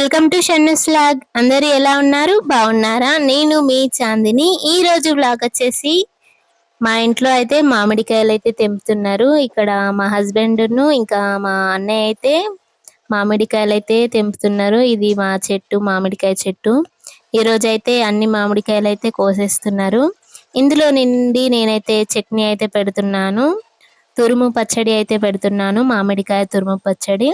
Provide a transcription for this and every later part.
Welcome to Shannu's vlog అందరు ఎలా ఉన్నారు? బాగున్నారా? నేను మీ చాందిని. ఈ రోజు బ్లాగ్ వచ్చేసి మా ఇంట్లో అయితే మామిడికాయలు అయితే తెంపుతున్నారు. ఇక్కడ మా హస్బెండ్ను ఇంకా మా అన్నయ్య అయితే మామిడికాయలు అయితే తెంపుతున్నారు. ఇది మా చెట్టు మామిడికాయ చెట్టు. ఈ రోజు అయితే అన్ని మామిడికాయలు అయితే కోసేస్తున్నారు. ఇందులో నిండి నేనైతే చట్నీ అయితే పెడుతున్నాను. తురుము పచ్చడి అయితే పెడుతున్నాను మామిడికాయ తురుము పచ్చడి.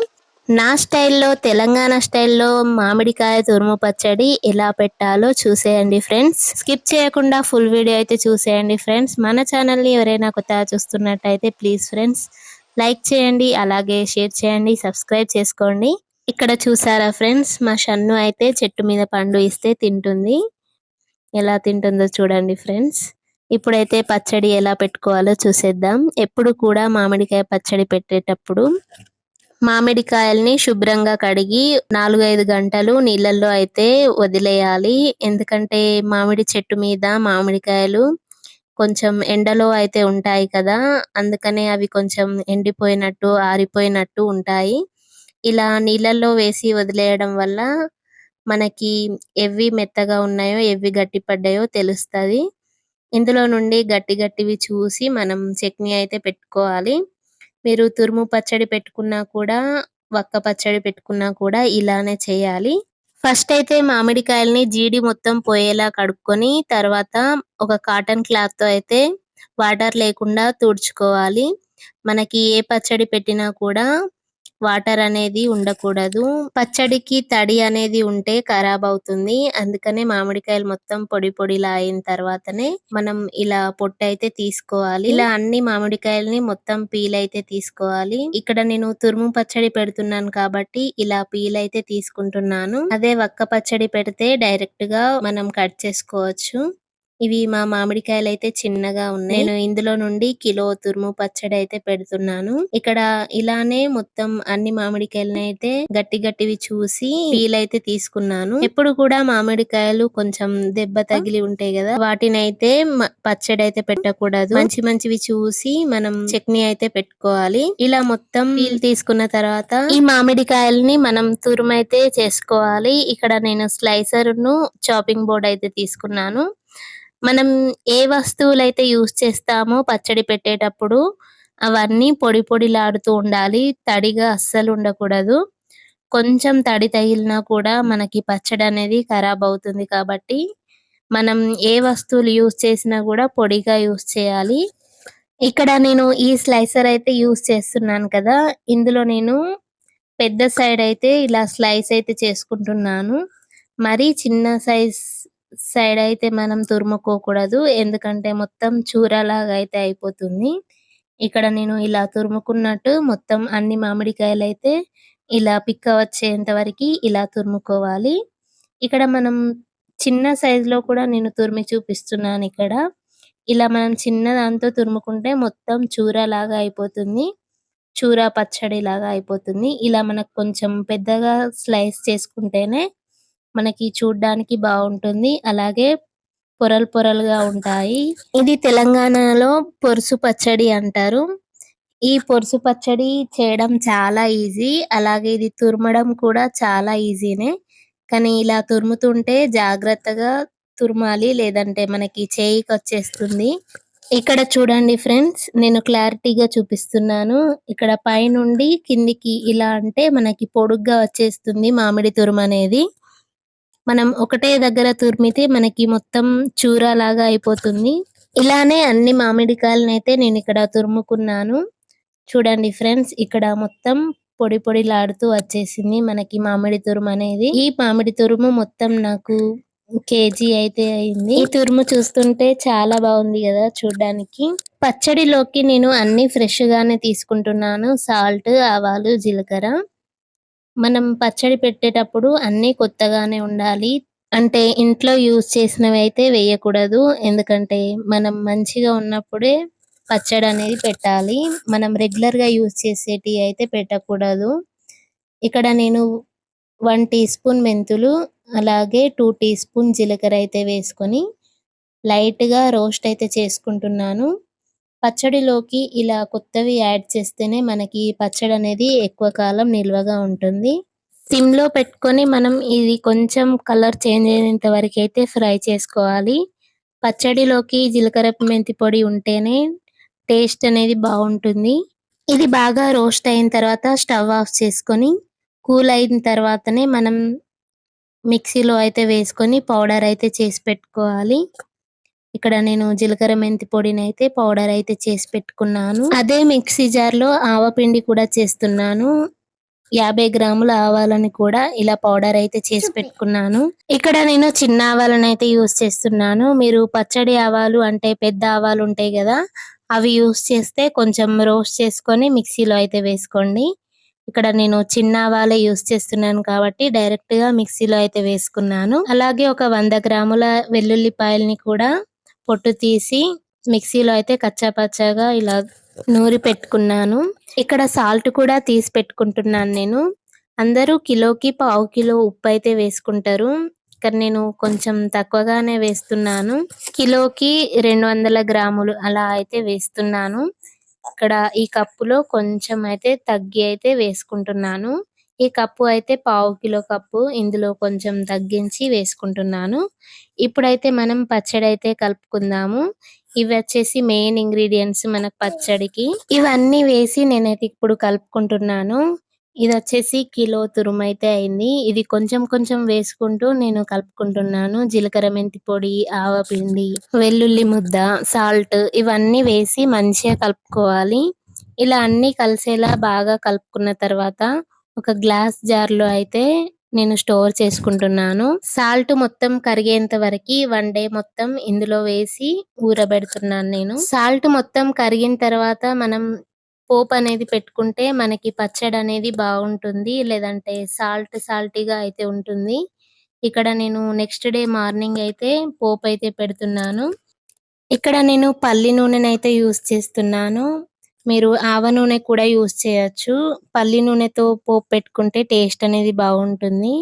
నా స్టైల్లో తెలంగాణ స్టైల్లో మామిడికాయ తురుము పచ్చడి ఎలా పెట్టాలో చూసేయండి ఫ్రెండ్స్. స్కిప్ చేయకుండా ఫుల్ వీడియో అయితే చూసేయండి ఫ్రెండ్స్. మన ఛానల్ని ఎవరైనా కొత్తగా చూస్తున్నట్టయితే ప్లీజ్ ఫ్రెండ్స్ లైక్ చేయండి అలాగే షేర్ చేయండి సబ్స్క్రైబ్ చేసుకోండి. ఇక్కడ చూసారా ఫ్రెండ్స్ మా షన్ను అయితే చెట్టు మీద పండు ఇస్తే తింటుంది. ఎలా తింటుందో చూడండి ఫ్రెండ్స్. ఇప్పుడైతే పచ్చడి ఎలా పెట్టుకోవాలో చూసేద్దాం. ఎప్పుడు కూడా మామిడికాయ పచ్చడి పెట్టేటప్పుడు మామిడికాయల్ని శుభ్రంగా కడిగి నాలుగైదు గంటలు నీళ్ళల్లో అయితే వదిలేయాలి. ఎందుకంటే మామిడి చెట్టు మీద మామిడికాయలు కొంచెం ఎండలో అయితే ఉంటాయి కదా అందుకనే అవి కొంచెం ఎండిపోయినట్టు ఆరిపోయినట్టు ఉంటాయి. ఇలా నీళ్ళల్లో వేసి వదిలేయడం వల్ల మనకి ఎవి మెత్తగా ఉన్నాయో ఎవి గట్టి పడ్డాయో తెలుస్తది. ఇందులో నుండి గట్టి గట్టివి చూసి మనం చట్నీ అయితే పెట్టుకోవాలి. మీరు తురుము పచ్చడి పెట్టుకున్నా కూడా వక్క పచ్చడి పెట్టుకున్నా కూడా ఇలానే చేయాలి. ఫస్ట్ అయితే మామిడికాయల్ని జీడి మొత్తం పోయేలా కడుక్కొని తర్వాత ఒక కాటన్ క్లాత్తో అయితే వాటర్ లేకుండా తుడుచుకోవాలి. మనకి ఏ పచ్చడి పెట్టినా కూడా వాటర్ అనేది ఉండకూడదు. పచ్చడికి తడి అనేది ఉంటే ఖరాబ్ అవుతుంది. అందుకనే మామిడికాయలు మొత్తం పొడి పొడిలా అయిన తర్వాతనే మనం ఇలా పొట్టు అయితే తీసుకోవాలి. ఇలా అన్ని మామిడికాయలని మొత్తం పీల్ అయితే తీసుకోవాలి. ఇక్కడ నేను తురుము పచ్చడి పెడుతున్నాను కాబట్టి ఇలా పీల్ అయితే తీసుకుంటున్నాను. అదే వక్క పచ్చడి పెడితే డైరెక్ట్గా మనం కట్ చేసుకోవచ్చు. ఇవి మా మామిడికాయలు అయితే చిన్నగా ఉన్నాయి. నేను ఇందులో నుండి కిలో తురుము పచ్చడి అయితే పెడుతున్నాను. ఇక్కడ ఇలానే మొత్తం అన్ని మామిడికాయలని అయితే గట్టి గట్టివి చూసి పీల్ అయితే తీసుకున్నాను. ఎప్పుడు కూడా మామిడికాయలు కొంచెం దెబ్బ తగిలి ఉంటాయి కదా వాటిని అయితే పచ్చడి అయితే పెట్టకూడదు. మంచి మంచివి చూసి మనం చట్నీ అయితే పెట్టుకోవాలి. ఇలా మొత్తం పీల్ తీసుకున్న తర్వాత ఈ మామిడికాయలని మనం తురుమైతే చేసుకోవాలి. ఇక్కడ నేను స్లైసర్ను చాపింగ్ బోర్డ్ అయితే తీసుకున్నాను. మనం ఏ వస్తువులు అయితే యూస్ చేస్తామో పచ్చడి పెట్టేటప్పుడు అవన్నీ పొడి పొడిలాడుతూ ఉండాలి. తడిగా అస్సలు ఉండకూడదు. కొంచెం తడి తగిలినా కూడా మనకి పచ్చడి అనేది ఖరాబ్ అవుతుంది కాబట్టి మనం ఏ వస్తువులు యూస్ చేసినా కూడా పొడిగా యూస్ చేయాలి. ఇక్కడ నేను ఈ స్లైసర్ అయితే యూస్ చేస్తున్నాను కదా. ఇందులో నేను పెద్ద సైడ్ అయితే ఇలా స్లైస్ అయితే చేసుకుంటున్నాను. మరి చిన్న సైజ్ సైడ్ అయితే మనం తురుముకోకూడదు. ఎందుకంటే మొత్తం చూరలాగా అయితే అయిపోతుంది. ఇక్కడ నేను ఇలా తురుముకున్నట్టు మొత్తం అన్ని మామిడికాయలు అయితే ఇలా పిక్క వచ్చేంత వరకు ఇలా తురుముకోవాలి. ఇక్కడ మనం చిన్న సైజులో కూడా నేను తురిమి చూపిస్తున్నాను ఇక్కడ. ఇలా మనం చిన్న దాంతో తురుముకుంటే మొత్తం చూరలాగా అయిపోతుంది. చూర పచ్చడి లాగా అయిపోతుంది. ఇలా మనకు కొంచెం పెద్దగా స్లైస్ చేసుకుంటేనే మనకి చూడ్డానికి బాగుంటుంది. అలాగే పొరలు పొరలుగా ఉంటాయి. ఇది తెలంగాణలో పొరుసు పచ్చడి అంటారు. ఈ పొరుసు పచ్చడి చేయడం చాలా ఈజీ. అలాగే ఇది తురమడం కూడా చాలా ఈజీనే. కానీ ఇలా తురుముతుంటే జాగ్రత్తగా తురమాలి. లేదంటే మనకి చేయికి వచ్చేస్తుంది. ఇక్కడ చూడండి ఫ్రెండ్స్ నేను క్లారిటీగా చూపిస్తున్నాను. ఇక్కడ పైనుండి కిందికి ఇలా అంటే మనకి పొడుగ్గా వచ్చేస్తుంది మామిడి తురుము అనేది. మనం ఒకటే దగ్గర తురిమితే మనకి మొత్తం చూర లాగా అయిపోతుంది. ఇలానే అన్ని మామిడికాయలను అయితే నేను ఇక్కడ తురుముకున్నాను. చూడండి ఫ్రెండ్స్ ఇక్కడ మొత్తం పొడి పొడిలాడుతూ వచ్చేసింది మనకి మామిడి తురుము అనేది. ఈ మామిడి తురుము మొత్తం నాకు కేజీ అయితే అయింది. ఈ తురుము చూస్తుంటే చాలా బాగుంది కదా చూడడానికి. పచ్చడిలోకి నేను అన్ని ఫ్రెష్ గానే తీసుకుంటున్నాను. సాల్ట్ ఆవాలు జీలకర్ర. మనం పచ్చడి పెట్టేటప్పుడు అన్ని కొత్తగానే ఉండాలి. అంటే ఇంట్లో యూజ్ చేసినవి అయితే వేయకూడదు. ఎందుకంటే మనం మంచిగా ఉన్నప్పుడే పచ్చడి అనేది పెట్టాలి. మనం రెగ్యులర్గా యూజ్ చేసేటి అయితే పెట్టకూడదు. ఇక్కడ నేను వన్ టీ స్పూన్ మెంతులు అలాగే టూ టీ స్పూన్ జీలకర్ర అయితే వేసుకొని లైట్గా రోస్ట్ అయితే చేసుకుంటున్నాను. పచ్చడిలోకి ఇలా కొత్తవి యాడ్ చేస్తేనే మనకి పచ్చడి అనేది ఎక్కువ కాలం నిల్వగా ఉంటుంది. సిమ్లో పెట్టుకొని మనం ఇది కొంచెం కలర్ చేంజ్ అయినంత వరకు అయితే ఫ్రై చేసుకోవాలి. పచ్చడిలోకి జీలకర్ర మెంతి పొడి ఉంటేనే టేస్ట్ అనేది బాగుంటుంది. ఇది బాగా రోస్ట్ అయిన తర్వాత స్టవ్ ఆఫ్ చేసుకొని కూల్ అయిన తర్వాతనే మనం మిక్సీలో అయితే వేసుకొని పౌడర్ అయితే చేసి పెట్టుకోవాలి. ఇక్కడ నేను జీలకర్ర మెంతి పొడిని అయితే పౌడర్ అయితే చేసి పెట్టుకున్నాను. అదే మిక్సీ జార్లో ఆవపిండి కూడా చేస్తున్నాను. యాభై గ్రాముల ఆవాలని కూడా ఇలా పౌడర్ అయితే చేసి పెట్టుకున్నాను. ఇక్కడ నేను చిన్న ఆవాలను అయితే యూస్ చేస్తున్నాను. మీరు పచ్చడి ఆవాలు అంటే పెద్ద ఆవాలు ఉంటాయి కదా అవి యూస్ చేస్తే కొంచెం రోస్ట్ చేసుకొని మిక్సీలో అయితే వేసుకోండి. ఇక్కడ నేను చిన్న ఆవాలే యూస్ చేస్తున్నాను కాబట్టి డైరెక్ట్గా మిక్సీలో అయితే వేసుకున్నాను. అలాగే ఒక వంద గ్రాముల వెల్లుల్లిపాయల్ని కూడా పొట్టు తీసి మిక్సీలో అయితే కచ్చా పచ్చాగా ఇలా నూరి పెట్టుకున్నాను. ఇక్కడ సాల్ట్ కూడా తీసి పెట్టుకుంటున్నాను నేను. అందరూ కిలోకి పావు కిలో ఉప్పు అయితే వేసుకుంటారు. ఇక్కడ నేను కొంచెం తక్కువగానే వేస్తున్నాను. కిలోకి రెండు వందల గ్రాములు అలా అయితే వేస్తున్నాను. ఇక్కడ ఈ కప్పులో కొంచెం అయితే తగ్గి అయితే వేసుకుంటున్నాను. ఈ కప్పు అయితే పావు కిలో కప్పు ఇందులో కొంచెం తగ్గించి వేసుకుంటున్నాను. ఇప్పుడైతే మనం పచ్చడి అయితే కలుపుకుందాము. ఇవి వచ్చేసి మెయిన్ ఇంగ్రీడియంట్స్ మన పచ్చడికి. ఇవన్నీ వేసి నేనైతే ఇప్పుడు కలుపుకుంటున్నాను. ఇది వచ్చేసి కిలో తురుము అయితే అయింది. ఇది కొంచెం కొంచెం వేసుకుంటూ నేను కలుపుకుంటున్నాను. జీలకర్ర మెంతి పొడి ఆవపిండి వెల్లుల్లి ముద్ద సాల్ట్ ఇవన్నీ వేసి మంచిగా కలుపుకోవాలి. ఇలా అన్ని కలిసేలా బాగా కలుపుకున్న తర్వాత ఒక గ్లాస్ జార్లో అయితే నేను స్టోర్ చేసుకుంటున్నాను. సాల్ట్ మొత్తం కరిగేంత వరకు వన్ డే మొత్తం ఇందులో వేసి ఊరబెడుతున్నాను నేను. సాల్ట్ మొత్తం కరిగిన తర్వాత మనం పోపు అనేది పెట్టుకుంటే మనకి పచ్చడి అనేది బాగుంటుంది. లేదంటే సాల్ట్ సాల్టీగా అయితే ఉంటుంది. ఇక్కడ నేను నెక్స్ట్ డే మార్నింగ్ అయితే పోపు అయితే పెడుతున్నాను. ఇక్కడ నేను పల్లి నూనెనైతే యూస్ చేస్తున్నాను. మీరు ఆవ నూనె కూడా యూస్ చేయొచ్చు. పల్లి నూనెతో పోపు పెట్టుకుంటే టేస్ట్ అనేది బాగుంటుంది.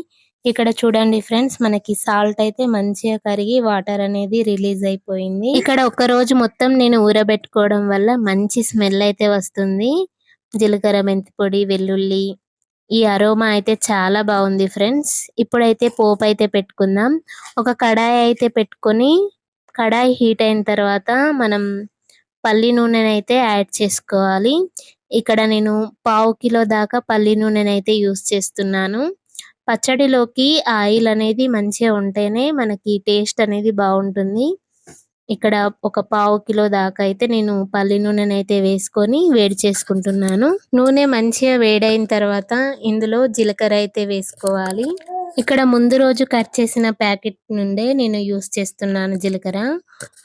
ఇక్కడ చూడండి ఫ్రెండ్స్ మనకి సాల్ట్ అయితే మంచిగా కరిగి వాటర్ అనేది రిలీజ్ అయిపోయింది. ఇక్కడ ఒక రోజు మొత్తం నేను ఊరబెట్టుకోవడం వల్ల మంచి స్మెల్ అయితే వస్తుంది. జీలకర్ర మెంతి పొడి వెల్లుల్లి ఈ అరోమా అయితే చాలా బాగుంది ఫ్రెండ్స్. ఇప్పుడైతే పోపు అయితే పెట్టుకుందాం. ఒక కడాయి అయితే పెట్టుకొని కడాయి హీట్ అయిన తర్వాత మనం పల్లి నూనెనైతే యాడ్ చేసుకోవాలి. ఇక్కడ నేను పావు కిలో దాకా పల్లి నూనెనైతే యూస్ చేస్తున్నాను. పచ్చడిలోకి ఆయిల్ అనేది మంచిగా ఉంటేనే మనకి టేస్ట్ అనేది బాగుంటుంది. ఇక్కడ ఒక పావు కిలో దాకా అయితే నేను పల్లి నూనెనైతే వేసుకొని వేడి చేసుకుంటున్నాను. నూనె మంచిగా వేడైన తర్వాత ఇందులో జీలకర్ర అయితే వేసుకోవాలి. ఇక్కడ ముందు రోజు కట్ చేసిన ప్యాకెట్ నుండే నేను యూస్ చేస్తున్నాను జీలకర్ర.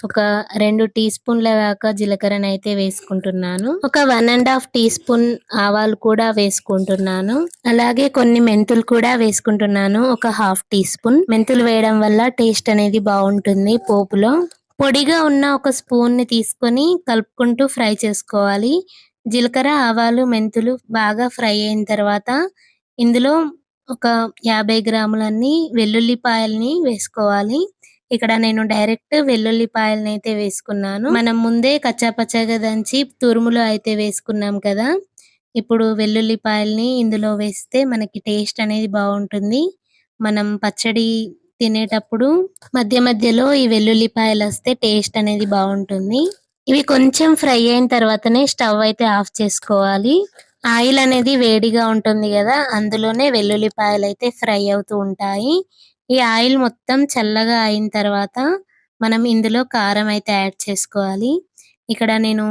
ఒక రెండు టీ స్పూన్ల దాకా జీలకర్రను అయితే వేసుకుంటున్నాను. ఒక one and half teaspoon ఆవాలు కూడా వేసుకుంటున్నాను. అలాగే కొన్ని మెంతులు కూడా వేసుకుంటున్నాను. ఒక హాఫ్ టీ స్పూన్. మెంతులు వేయడం వల్ల టేస్ట్ అనేది బాగుంటుంది పోపులో. పొడిగా ఉన్న ఒక స్పూన్ని తీసుకొని కలుపుకుంటూ ఫ్రై చేసుకోవాలి. జీలకర్ర ఆవాలు మెంతులు బాగా ఫ్రై అయిన తర్వాత ఇందులో ఒక యాభై గ్రాములన్నీ వెల్లుల్లిపాయల్ని వేసుకోవాలి. ఇక్కడ నేను డైరెక్ట్ వెల్లుల్లిపాయలని అయితే వేసుకున్నాను. మనం ముందే కచ్చా పచ్చగా దంచి తురుములో అయితే వేసుకున్నాం కదా. ఇప్పుడు వెల్లుల్లిపాయల్ని ఇందులో వేస్తే మనకి టేస్ట్ అనేది బాగుంటుంది. మనం పచ్చడి తినేటప్పుడు మధ్య మధ్యలో ఈ వెల్లుల్లిపాయలు వస్తే టేస్ట్ అనేది బాగుంటుంది. ఇవి కొంచెం ఫ్రై అయిన తర్వాతనే స్టవ్ అయితే ఆఫ్ చేసుకోవాలి. ఆయిల్ అనేది వేడిగా ఉంటుంది కదా అందులోనే వెల్లుల్లిపాయలు అయితే ఫ్రై అవుతూ ఉంటాయి. ఈ ఆయిల్ మొత్తం చల్లగా అయిన తర్వాత మనం ఇందులో కారం అయితే యాడ్ చేసుకోవాలి. ఇక్కడ నేను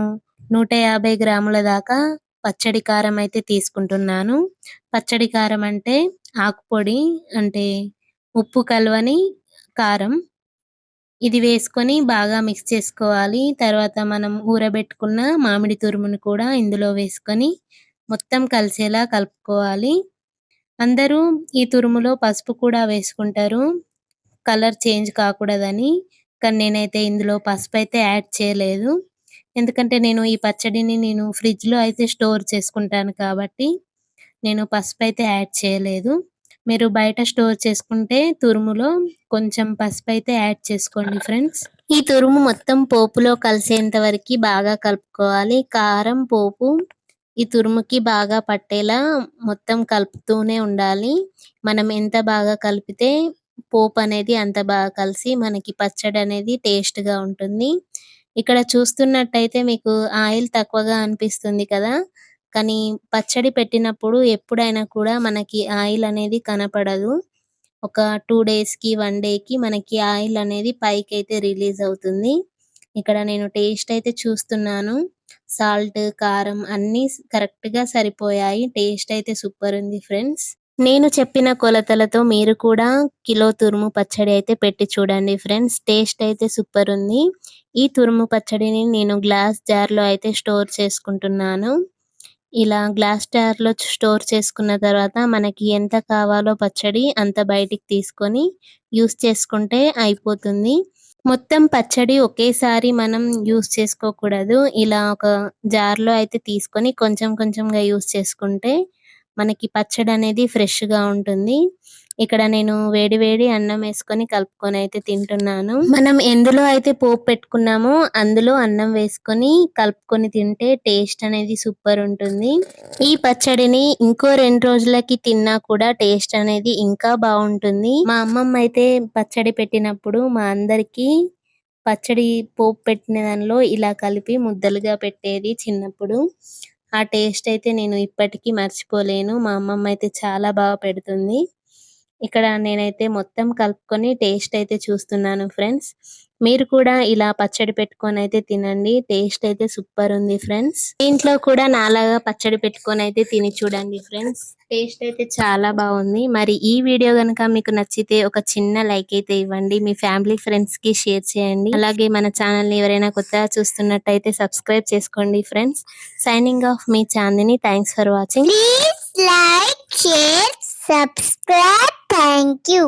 నూట యాభై గ్రాముల దాకా పచ్చడి కారం అయితే తీసుకుంటున్నాను. పచ్చడి కారం అంటే ఆకుపొడి అంటే ఉప్పు కలవని కారం. ఇది వేసుకొని బాగా మిక్స్ చేసుకోవాలి. తర్వాత మనం ఊరబెట్టుకున్న మామిడి తురుమును కూడా ఇందులో వేసుకొని మొత్తం కలిసేలా కలుపుకోవాలి. అందరూ ఈ తురుములో పసుపు కూడా వేసుకుంటారు. కలర్ చేంజ్ కాకూడదని. కానీ నేనైతే ఇందులో పసుపు అయితే యాడ్ చేయలేదు. ఎందుకంటే నేను ఈ పచ్చడిని నేను ఫ్రిడ్జ్లో అయితే స్టోర్ చేసుకుంటాను కాబట్టి నేను పసుపు అయితే యాడ్ చేయలేదు. మీరు బయట స్టోర్ చేసుకుంటే తురుములో కొంచెం పసుపు అయితే యాడ్ చేసుకోండి ఫ్రెండ్స్. ఈ తురుము మొత్తం పోపులో కలిసేంత వరకు బాగా కలుపుకోవాలి. కారం పోపు ఈ తురుముకి బాగా పట్టేలా మొత్తం కలుపుతూనే ఉండాలి. మనం ఎంత బాగా కలిపితే పోపు అనేది అంత బాగా కలిసి మనకి పచ్చడి అనేది టేస్ట్గా ఉంటుంది. ఇక్కడ చూస్తున్నట్టయితే మీకు ఆయిల్ తక్కువగా అనిపిస్తుంది కదా? కానీ పచ్చడి పెట్టినప్పుడు ఎప్పుడైనా కూడా మనకి ఆయిల్ అనేది కనపడదు. ఒక టూ డేస్కి వన్ డే కి మనకి ఆయిల్ అనేది పైకి అయితే రిలీజ్ అవుతుంది. ఇక్కడ నేను టేస్ట్ అయితే చూస్తున్నాను. సాల్ట్ కారం అన్ని కరెక్ట్గా సరిపోయాయి. టేస్ట్ అయితే సూపర్ ఉంది ఫ్రెండ్స్. నేను చెప్పిన కొలతలతో మీరు కూడా కిలో తురుము పచ్చడి అయితే పెట్టి చూడండి ఫ్రెండ్స్. టేస్ట్ అయితే సూపర్ ఉంది. ఈ తురుము పచ్చడిని నేను గ్లాస్ జార్లో అయితే స్టోర్ చేసుకుంటున్నాను. ఇలా గ్లాస్ జార్లో స్టోర్ చేసుకున్న తర్వాత మనకి ఎంత కావాలో పచ్చడి అంత బయటికి తీసుకొని యూస్ చేసుకుంటే అయిపోతుంది. మొత్తం పచ్చడి ఒకేసారి మనం యూస్ చేసుకోకూడదు. ఇలా ఒక జార్లో అయితే తీసుకొని కొంచెం కొంచెంగా యూస్ చేసుకుంటే మనకి పచ్చడి అనేది ఫ్రెష్గా ఉంటుంది. ఇక్కడ నేను వేడి వేడి అన్నం వేసుకొని కలుపుకొని అయితే తింటున్నాను. మనం ఎందులో అయితే పోపు పెట్టుకున్నామో అందులో అన్నం వేసుకొని కలుపుకొని తింటే టేస్ట్ అనేది సూపర్ ఉంటుంది. ఈ పచ్చడిని ఇంకో రెండు రోజులకి తిన్నా కూడా టేస్ట్ అనేది ఇంకా బాగుంటుంది. మా అమ్మమ్మ అయితే పచ్చడి పెట్టినప్పుడు మా అందరికి పచ్చడి పోపు పెట్టిన దానిలో ఇలా కలిపి ముద్దలుగా పెట్టేది చిన్నప్పుడు. ఆ టేస్ట్ అయితే నేను ఇప్పటికీ మర్చిపోలేను. మా అమ్మమ్మ అయితే చాలా బాగా పెడుతుంది. ఇక్కడ నేనైతే మొత్తం కలుపుకొని టేస్ట్ అయితే చూస్తున్నాను ఫ్రెండ్స్. మీరు కూడా ఇలా పచ్చడి పెట్టుకొని అయితే తినండి. టేస్ట్ అయితే సూపర్ ఉంది ఫ్రెండ్స్. దీంట్లో కూడా నాలాగా పచ్చడి పెట్టుకొని అయితే తిని చూడండి ఫ్రెండ్స్. టేస్ట్ అయితే చాలా బాగుంది. మరి ఈ వీడియో గనుక మీకు నచ్చితే ఒక చిన్న లైక్ అయితే ఇవ్వండి. మీ ఫ్యామిలీ ఫ్రెండ్స్కి షేర్ చేయండి. అలాగే మన ఛానల్ని ఎవరైనా కొత్తగా చూస్తున్నట్టయితే సబ్స్క్రైబ్ చేసుకోండి friends. Signing off me Chandini. Thanks for watching. Please like, share, thank you.